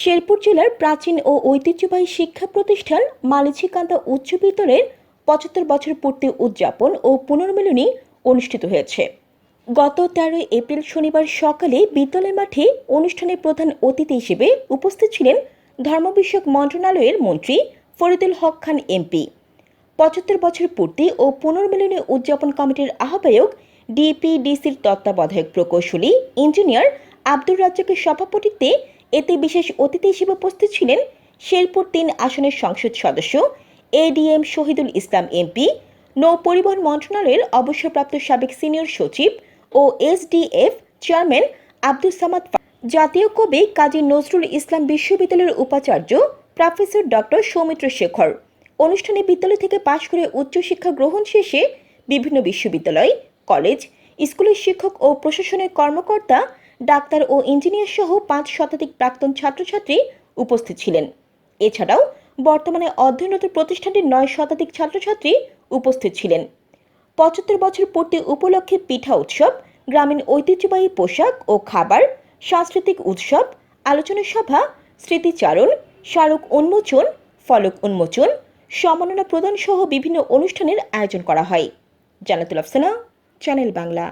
শেরপুর জেলার প্রাচীন ও ঐতিহ্যবাহী শিক্ষা প্রতিষ্ঠান মালিচিকান্দা উচ্চ বিদ্যালয়ের পঁচাত্তর বছর পূর্তি উদযাপন ও পুনর্মিলনী অনুষ্ঠিত হয়েছে। গত তেরোই এপ্রিল শনিবার সকালে বিদ্যালয় মাঠে অনুষ্ঠানে প্রধান অতিথি হিসেবে উপস্থিত ছিলেন ধর্ম বিষয়ক মন্ত্রণালয়ের মন্ত্রী ফরিদুল হক খান এমপি। পঁচাত্তর বছর পূর্তি ও পুনর্মিলনী উদযাপন কমিটির আহ্বায়ক ডিপিডিসির তত্ত্বাবধায়ক প্রকৌশলী ইঞ্জিনিয়ার আব্দুর রাজ্জাকের সভাপতিত্বে এতে বিশেষ অতিথি হিসেবে উপস্থিত ছিলেন শেরপুর তিন আসনের সংসদ সদস্য, এডিএম শহীদুল ইসলাম এমপি, নৌ পরিবহন মন্ত্রণালয়ের অবসরপ্রাপ্ত সাবেক সিনিয়র সচিব ও এসডিএফ চেয়ারম্যান আব্দুল সামাদ জাতীয় কবি কাজী নজরুল ইসলাম বিশ্ববিদ্যালয়ের উপাচার্য প্রফেসর ডক্টর সৌমিত্র শেখর। অনুষ্ঠানে বিদ্যালয় থেকে পাশ করে উচ্চশিক্ষা গ্রহণ শেষে বিভিন্ন বিশ্ববিদ্যালয়, কলেজ, স্কুলের শিক্ষক ও প্রশাসনের কর্মকর্তা ডাক্তার ও ইঞ্জিনিয়ার সহ পাঁচ শতাধিক প্রাক্তন ছাত্রছাত্রী উপস্থিত ছিলেন। এছাড়াও বর্তমানে অধ্যয়নরত প্রতিষ্ঠানটির নয় শতাধিক ছাত্রছাত্রী উপস্থিত ছিলেন। পঁচাত্তর বছর পূর্তি উপলক্ষে পিঠা উৎসব, গ্রামীণ ঐতিহ্যবাহী পোশাক ও খাবার, সাংস্কৃতিক উৎসব, আলোচনা সভা, স্মৃতিচারণ, স্মারক উন্মোচন, ফলক উন্মোচন সম্মাননা প্রদান সহ বিভিন্ন অনুষ্ঠানের আয়োজন করা হয়। জানাতুল আফসানা, চ্যানেল বাংলা।